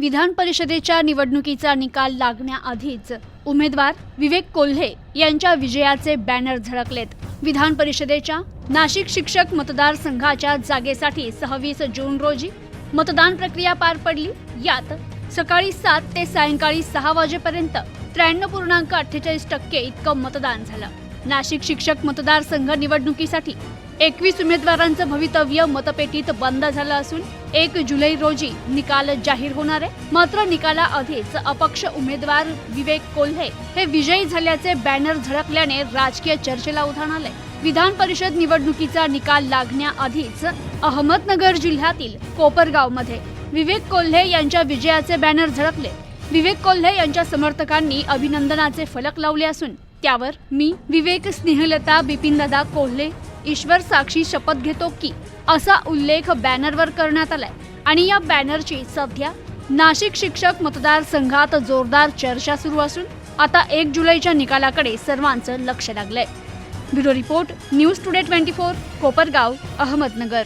विधान परिषदेच्या निवडणुकीचा निकाल लागण्याआधीच उमेदवार विवेक कोल्हे यांच्या विजयाचे बॅनर झळकलेत. विधान परिषदेच्या नाशिक शिक्षक मतदारसंघाच्या जागेसाठी सहावीस जून रोजी मतदान प्रक्रिया पार पडली. यात सकाळी सात ते सायंकाळी सहा वाजेपर्यंत त्र्याण्णव पूर्णांक अठ्ठेचाळीस टक्के इतकं मतदान झालं. नाशिक शिक्षक मतदारसंघ निवडणुकीसाठी एकवीस उमेदवारांचं भवितव्य मतपेटीत बंद झालं असून एक जुलै रोजी निकाल जाहीर होणार आहे. मात्र निकालाआधीच अपक्ष उमेदवार विवेक कोल्हे हे विजयी झाल्याचे बॅनर झळकल्याने राजकीय चर्चेला उधाण आलंय. विधान परिषद निवडणुकीचा निकाल लागण्याआधीच अहमदनगर जिल्ह्यातील कोपरगावमध्ये विवेक कोल्हे यांच्या विजयाचे बॅनर झळकले. विवेक कोल्हे यांच्या समर्थकांनी अभिनंदनाचे फलक लावले असून त्यावर मी विवेक स्नेहलता बिपिनदादा कोल्हे ईश्वर साक्षी शपथ घेतो की असा उल्लेख बॅनरवर करण्यात आलाय. आणि या बॅनरची सध्या नाशिक शिक्षक मतदारसंघात जोरदार चर्चा सुरू असून आता एक जुलैच्या निकालाकडे सर्वांचं लक्ष लागलंय. Bureau report news today twenty four Kopargaon Ahmednagar.